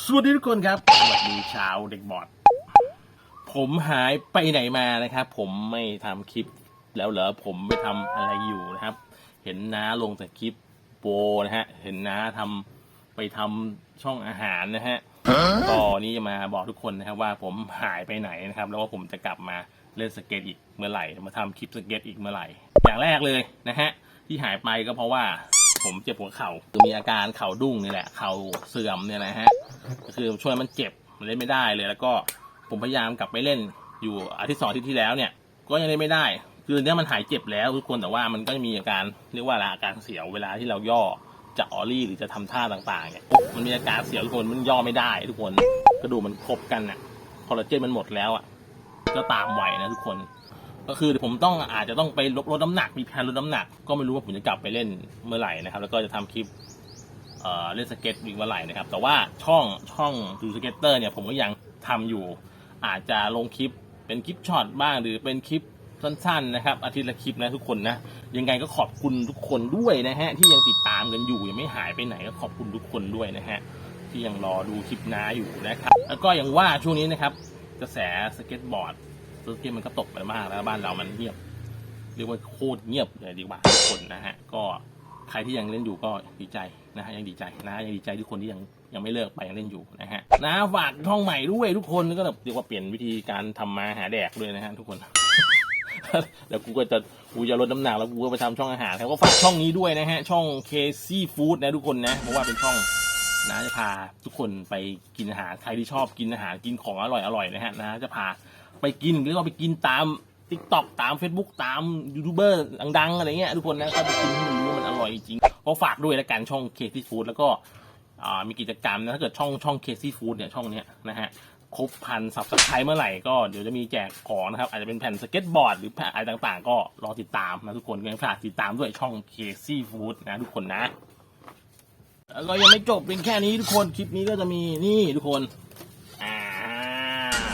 สวัสดีทุกคนครับ สวัสดีชาวเด็กบอด ผมหายไปไหนมานะครับ ผมไม่ทำคลิปแล้วเหรอ ผมไปทำอะไรอยู่นะครับ เห็นน้าลงแต่คลิปโปนะฮะ เห็นน้าทำไปทำช่องอาหารนะฮะก็นี่จะมาบอกทุกคนนะครับว่าผมหายไปไหนนะครับ แล้วว่าผมจะกลับมาเล่นสเก็ตอีกเมื่อไหร่ มาทำคลิปสเก็ตอีกเมื่อไหร่ อย่างแรกเลยนะฮะ ที่หายไปก็เพราะว่า ผมเจ็บหัวเข่าคือมีอาการเข่าดุ้งนี่แหละ เข่าเสื่อมเนี่ยนะฮะก็คือช่วยมันเจ็บมันเล่นไม่ได้เลย แล้วก็ผมพยายามกลับไปเล่นอยู่อาทิตย์สองอาทิตย์ที่แล้วเนี่ย ก็ยังเล่นไม่ได้ คือเนี่ยมันหายเจ็บแล้วทุกคนแต่ว่ามันก็มีอาการเรียกว่าอาการเสียวเวลาที่เราย่อจะออลลี่หรือจะทำท่าต่างๆเนี่ยมันมีอาการเสียวทุกคนมันย่อไม่ได้ ทุกคนกระดูกมันครบกันน่ะคอลลาเจนมันหมดแล้วอะก็ตามไหวนะทุกคน ก็คือผมต้องอาจจะต้องไปลดลดน้ำหนักมีแผนลดน้ำหนัก ก็ไม่รู้ว่าผมจะกลับไปเล่นเมื่อไหร่นะครับ แล้วก็จะทำคลิปเอ่อเล่นสเก็ตอีกเมื่อไหร่นะครับ แต่ว่าช่องช่องดูสเก็ตเตอร์เนี่ยผมก็ยังทำอยู่ อาจจะลงคลิปเป็นคลิปช็อตบ้างหรือเป็นคลิปสั้นๆนะครับอาทิตย์ละคลิปนะทุกคนนะยังไงก็ขอบคุณทุกคนด้วยนะฮะที่ยังติดตามกันอยู่ยังไม่หายไปไหนก็ขอบคุณทุกคนด้วยนะฮะที่ยังรอดูคลิปน้าอยู่นะครับ แล้วก็อย่างว่าช่วงนี้นะครับกระแสสเก็ตบอร์ด สเก็ตมันก็ตกไปมากแล้วบ้านเรามันเงียบเรียกว่าโคตรเงียบเลยดีกว่าทุกคนนะฮะก็ใครที่ยังเล่นอยู่ก็ดีใจนะฮะยังดีใจนะยังดีใจทุกคนที่ยังยังไม่เลิกไปยังเล่นอยู่นะฮะนะฝากช่องใหม่ด้วยทุกคนก็แบบเรียกว่าเปลี่ยนวิธีการทำมาหาแดกด้วยนะฮะทุกคนแล้วกูก็จะกูจะลดน้ำหนักแล้วกูก็ไปทำช่องอาหารแล้วก็ฝากช่องนี้ด้วยนะฮะ ช่อง KC Food นะทุกคนนะเพราะว่าเป็นช่องนะจะพาทุกคนไปกินอาหารใครที่ชอบกินอาหารกินของอร่อยอร่อยนะฮะนะจะพา ไปกินหรือว่าไปกินตามทิกตอกตาม Facebook ตามยูทูบเบอร์ดังๆอะไรเงี้ยทุกคนนะก็ไปกินให้มันรู้ว่ามันอร่อยจริงก็ฝากด้วยล้วกันช่องเคซี่ฟู้ดแล้วก็มีกิจกรรมนะถ้าเกิดช่องช่องเคซี่ฟู้ดเนี่ยช่องเนี้ยนะฮะครบพันสับสไครเมื่อไหร่ก็เดี๋ยวจะมีแจกของนะครับ อาจจะเป็นแผ่นสเก็ตบอร์ดหรือแผ่นอะไรต่างๆ ก็รอติดตามนะทุกคนก็ฝากติดตามด้วยช่องเคซี่ฟู้ดนะทุกคนนะแล้วก็ยังไม่จบเป็นแค่นี้ทุกคนคลิปนี้ก็จะมีนี่ทุกคน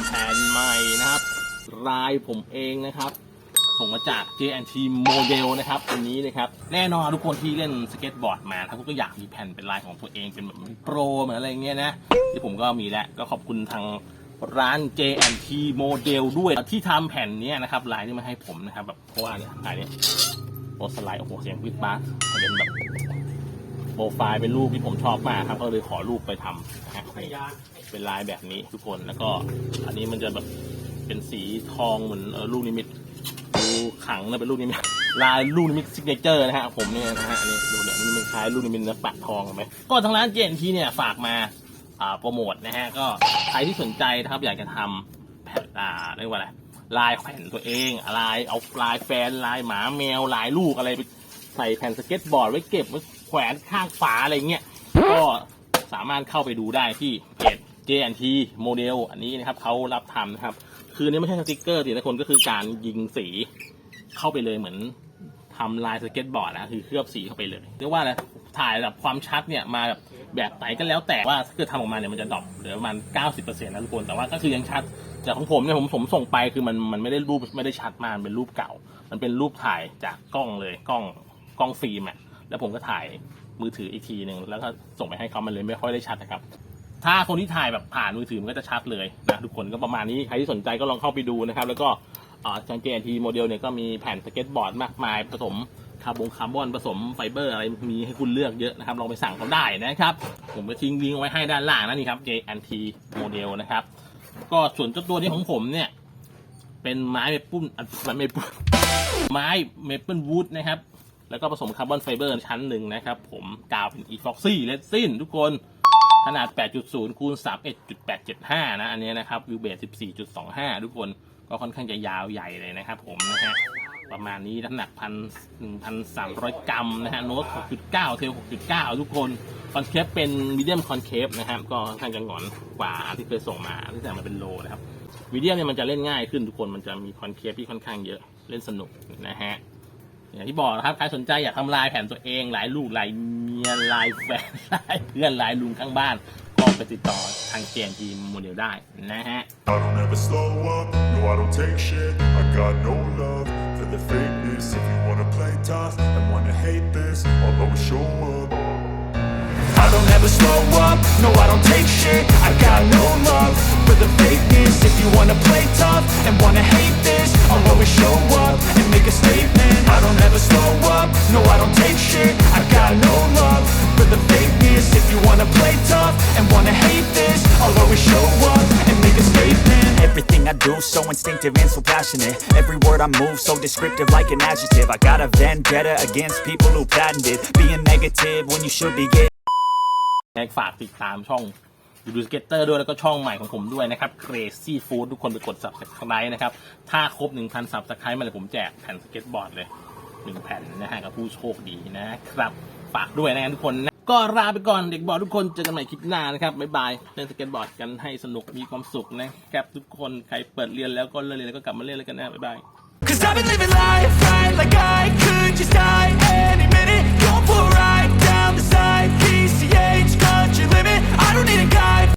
แผ่นใหม่นะครับลายผมเองนะครับส่งมาจาก JNT Model นะครับอันนี้นะครับแน่นอนทุกคนที่เล่นสเก็ตบอร์ดมาทั้งก็อยากมีแผ่นเป็นลายของตัวเองเป็นแบบโปรเหมือนอะไรเงี้ยนะที่ผมก็มีแล้วก็ขอบคุณทางร้าน JNT Model ด้วยที่ทำแผ่นนี้นะครับลายนี้มาให้ผมนะครับแบบเพราะว่าเนี่ยลายเนี้ยโอสไลด์โอ้โหเสียงวิบบัสเป็นแบบ ปรไฟล์เป็นรูปที่ผมชอบมากครับ ก็เลยขอรูปไปทำนะฮะเป็นลายแบบนี้ทุกคนแล้วก็อันนี้มันจะแบบเป็นสีทองเหมือนลูกนิมิตดูขังนะเป็นลูกนิมิตลายลูกนิมิตซิกเนเจอร์นะฮะผมเนี่ยนะฮะอันนี้ดูเนี่ยนี่มันคล้ายลูกนิมิตนะปัดทองไหมก็ทางร้านเจนทีเนี่ยฝากมาโปรโมทนะฮะก็ใครที่สนใจนะครับอยากจะทำแผ่นอ่าเรียกว่าอะไรลายแขวนตัวเองลายเอาลายแฟนลายหมาแมวลายลูกอะไรไปใส่แผ่นสเก็ตบอร์ดไว้เก็บไว้ แขวนข้างฝาอะไรเงี้ยก็สามารถเข้าไปดูได้ที่เพจ JNT โมเดลอันนี้นะครับเขารับทำนะครับ คือนี้ไม่ใช่สติกเกอร์สินะคนก็คือการยิงสีเข้าไปเลยเหมือนทำลายสเก็ตบอร์ดนะคือเคลือบสีเข้าไปเลยเรียกว่าอะไรถ่ายแบบความชัดเนี่ยมาแบบแบบไหนก็แล้วแต่ว่าถ้าเกิดทำออกมาเนี่ยมันจะดรอปเหลือประมาณ 90%นะทุกคนแต่ว่าก็คือยังชัดแต่ของผมเนี่ยผมผมส่งไปคือมันมันไม่ได้รูปไม่ได้ชัดมากมันเป็นรูปเก่า มันเป็นรูปถ่ายจากกล้องเลยกล้องกล้องฟิล์มอะ แล้วผมก็ถ่ายมือถืออีกทีหนึ่งแล้วก็ส่งไปให้เขามันเลยไม่ค่อยได้ชัดนะครับ ถ้าคนที่ถ่ายแบบผ่านมือถือมันก็จะชัดเลยนะทุกคนก็ประมาณนี้ใครที่สนใจก็ลองเข้าไปดูนะครับ แล้วก็ทางเจนทีโมเดลเนี่ยก็มีแผ่นสเก็ตบอร์ดมากมายผสมคาร์บอนคาร์บอนผสมไฟเบอร์อะไรมีให้คุณเลือกเยอะนะครับ ลองไปสั่งเขาได้นะครับ ผมจะทิ้งลิงก์ไว้ให้ด้านล่างนะนี่ครับ JNT โมเดลนะครับ ก็ส่วนเจ้าตัวนี้ของผมเนี่ย เป็นไม้เมเปิ้ลอันไม้เมเปิ้ลไม้เมเปิลวูดนะครับ แล้วก็ผสมคาร์บอนไฟเบอร์ชั้นหนึ่งนะครับผมกาวเป็น e f o x y resin ทุกคนขนาด 8.0 คูณ 31.875 นะ อันนี้นะครับ วิวเบส14.25 ทุกคน ก็ค่อนข้างจะยาวใหญ่เลยนะครับผมนะฮะ ประมาณนี้น้ำหนักพันหนึ่งพันสามร้อยกรัมนะฮะ โน้ต 6.9 เทล 6.9 ทุกคน คอนเคปเป็นมีเดียมคอนเคปนะครับ ก็ค่อนข้างจะหงอนกว่าที่เคยส่งมาที่แต่มันเป็นโลนะครับมีเดียมเนี่ยมันจะเล่นง่ายขึ้นทุกคน มันจะมีคอนเคปที่ค่อนข้างเยอะ เล่นสนุกนะฮะ อย่างที่บอกนะครับใครสนใจอยากทำลายแผนตัวเองหลายลูกหลายเมียหลายแฟนหลายเพื่อนหลายลุงข้างบ้านก็ไปติดต่อทางเจนทีโมเดลได้นะฮะ I don't ever slow up, no I don't take shit I got no love for the fakeness If you wanna play tough and wanna hate this I'll always show up I don't ever slow up, no I don't take shit I got no love for the fakeness If you wanna play tough do so instinctive and so passionate Every word I move so descriptive like an adjective I got a vendetta against people who patented Being negative when you should be getting ไงฝากติดตามช่องยูดูสเก็ตเตอร์ด้วยแล้วก็ช่องใหม่ของผมด้วยนะครับ Crazy Food ทุกคนไปกด subscribe นะครับ ถ้าครบ 1,000 subscribe มาเลยผมแจกแผ่นสเก็ตบอร์ดเลย 1 แผ่นนะฮะกับผู้โชคดีนะครับ ฝากด้วยนะทุกคนนะ ก็ลาไปก่อนเด็กบอร์ดทุกคนเจอกันใหม่คลิปหน้านะครับบ๊ายบายเล่นสเก็ตบอร์ดกันให้สนุกมีความสุขนะครับทุกคนใครเปิดเรียนแล้วก็เลิกเรียนแล้วก็กลับมาเล่นแล้วกันนะบ๊ายบาย Cause I've been living life right like I could just die any minute Going for a ride down the side PCH country limit I don't need a guide